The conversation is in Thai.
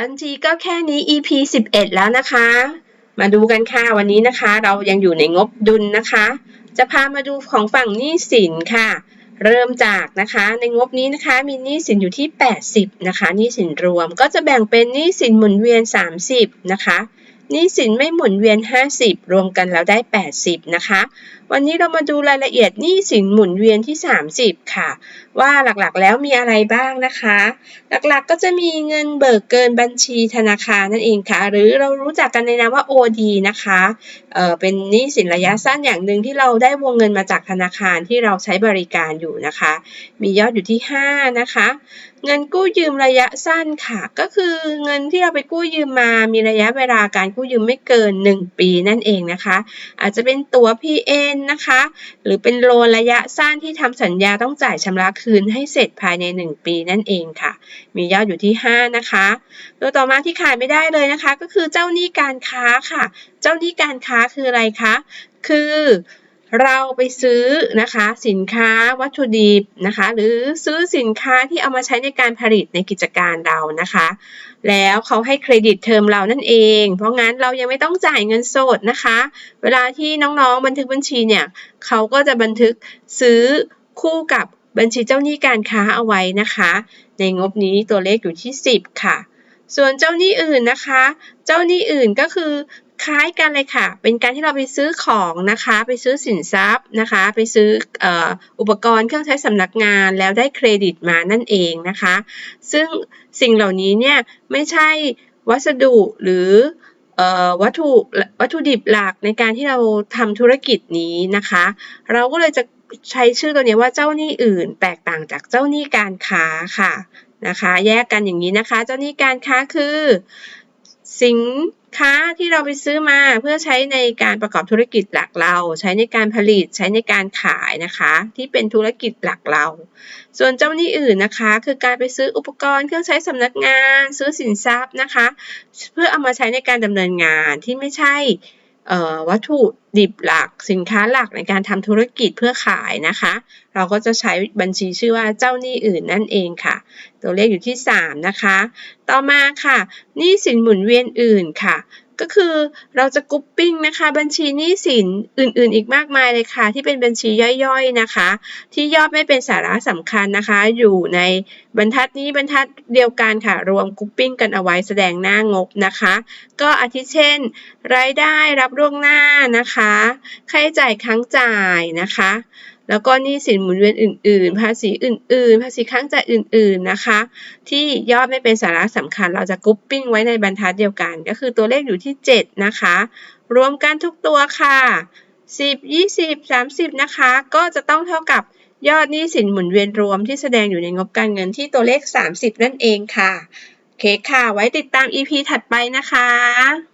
บัญชีก็แค่นี้ EP 11 แล้วนะคะ มาดูกันค่ะวันนี้นะคะ เรายังอยู่ในงบดุลนะคะ จะพามาดูของฝั่งหนี้สินค่ะ เริ่มจากนะคะ ในงบนี้นะคะมีหนี้สินอยู่ที่ 80 นะคะหนี้สินรวมก็จะแบ่งเป็นหนี้สินหมุนเวียน 30 นะคะหนี้สินไม่หมุนเวียน 50 รวมกันแล้วได้ 80 นะคะ วันนี้เรามาดูรายละเอียดหนี้สินหมุนเวียนที่ 30 ค่ะ ว่าหลักๆแล้วมีอะไรบ้างนะคะ หลักๆก็จะมีเงินเบิกเกินบัญชีธนาคารนั่นเองค่ะ หรือเรารู้จักกันในนามว่า OD นะคะเเป็นหนี้สินระยะสั้นอย่างหนึ่งที่เราได้วงเงินมาจากธนาคารที่เราใช้บริการอยู่นะคะ มียอดอยู่ที่ 5 นะคะ เงินกู้ยืมระยะสั้นค่ะ ก็คือเงินที่เราไปกู้ยืมมามีระยะเวลาการกู้ยืมไม่เกิน 1 ปีนั่นเองนะคะ อาจจะเป็นตั๋ว PN นะคะ หรือเป็นโลนระยะสั้นที่ทำสัญญาต้องจ่ายชำระคืนให้เสร็จภายใน 1 ปีนั่นเองค่ะ มียอดอยู่ที่ 5 นะคะ ตัวต่อมาที่ขายไม่ได้เลยนะคะ ก็คือเจ้าหนี้การค้าค่ะ เจ้าหนี้การค้าคืออะไรคะ คือ เราไปซื้อนะคะสินค้าวัตถุดิบนะคะหรือซื้อสินค้าที่เอามาใช้ในการผลิตในกิจการเรานะคะ แล้วเขาให้เครดิตเทอมเรานั่นเอง เพราะงั้นเรายังไม่ต้องจ่ายเงินสดนะคะ เวลาที่น้องๆบันทึกบัญชีเนี่ยเขาก็จะบันทึกซื้อคู่กับบัญชีเจ้าหนี้การค้าเอาไว้นะคะ ในงบนี้ตัวเลขอยู่ที่ 10 ค่ะ ส่วนเจ้าหนี้อื่นนะคะ เจ้าหนี้อื่นก็คือ คล้ายกันเลยค่ะ เป็นการที่เราไปซื้อของนะคะ ไปซื้อสินทรัพย์นะคะ ไปซื้อออุปกรณ์เครื่องใช้สำนักงานแล้วได้เครดิตมานั่นเองนะคะ ซึ่งสิ่งเหล่านี้เนี่ยไม่ใช่วัสดุหรือวัตถุวัตถุดิบหลักในการที่เราทำธุรกิจนี้นะคะ เราก็เลยจะใช้ชื่อตัวนี้ว่าเจ้าหนี้อื่น แตกต่างจากเจ้าหนี้การค้าค่ะนะคะ แยกกันอย่างนี้นะคะ เจ้าหนี้การค้าคือ สินค้าที่เราไปซื้อมาเพื่อใช้ในการประกอบธุรกิจหลักเรา ใช้ในการผลิตใช้ในการขายนะคะ ที่เป็นธุรกิจหลักเรา ส่วนเจ้าหนี้อื่นนะคะ คือการไปซื้ออุปกรณ์เครื่องใช้สำนักงาน ซื้อสินทรัพย์นะคะ เพื่อเอามาใช้ในการดำเนินงานที่ไม่ใช่ วัตถุดิบหลักสินค้าหลักในการทำธุรกิจเพื่อขายนะคะ เราก็จะใช้บัญชีชื่อว่าเจ้าหนี้อื่นนั่นเองค่ะ ตัวเลขอยู่ที่ 3 นะคะ ต่อมาค่ะหนี้สินหมุนเวียนอื่นค่ะ ก็คือเราจะกรุ๊ปปิ้งนะคะ บัญชีหนี้สินอื่นๆ อีกมากมายเลยค่ะ ที่เป็นบัญชีย่อยๆนะคะ ที่ยอดไม่เป็นสาระสำคัญนะคะ อยู่ในบรรทัดนี้บรรทัดเดียวกันค่ะ รวมกรุ๊ปปิ้งกันเอาไว้แสดงหน้างบนะคะ ก็อาทิเช่น รายได้รับล่วงหน้านะคะ ค่าใช้จ่ายค้างจ่ายนะคะ แล้วก็หนี้สินหมุนเวียนอื่น ๆ ภาษีอื่น ๆ ภาษีค้างจ่ายอื่น ๆ นะคะ ที่ยอดไม่เป็นสาระสำคัญ เราจะกรุ๊ปปิ้งไว้ในบรรทัดเดียวกัน ก็คือตัวเลขอยู่ที่ 7 นะคะ รวมกันทุกตัวค่ะ 10 20 30 นะคะ ก็จะต้องเท่ากับยอดหนี้สินหมุนเวียนรวมที่แสดงอยู่ในงบการเงินที่ตัวเลข 30 นั่นเองค่ะ โอเคค่ะ ไว้ติดตาม EP ถัดไปนะคะ